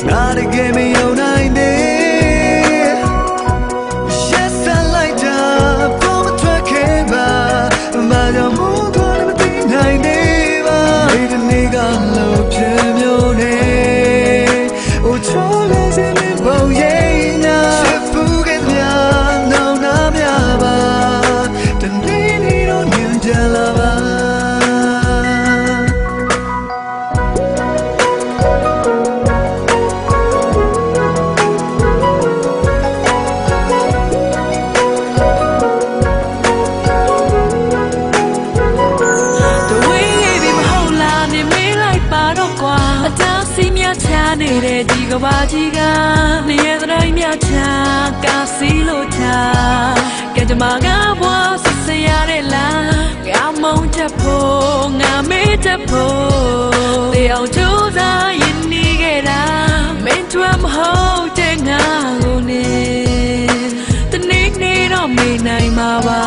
Gotta give me your မြချာနေတဲ့ဒီကဘာကြီးကနေရတိုင်းမြချာကစီလို့ချာကကြမှာငါဘွားဆစရတဲ့လားငါမုံချက်ဖို့ငါမေးချက်ဖို့တေအောင်ချိုးစားရင်နေခဲ့တာမင်းထွမ်းမဟုတ်တဲ့ငါကိုနေတနေ့နေ့တော့မေးနိုင်မှာပါ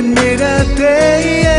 လေး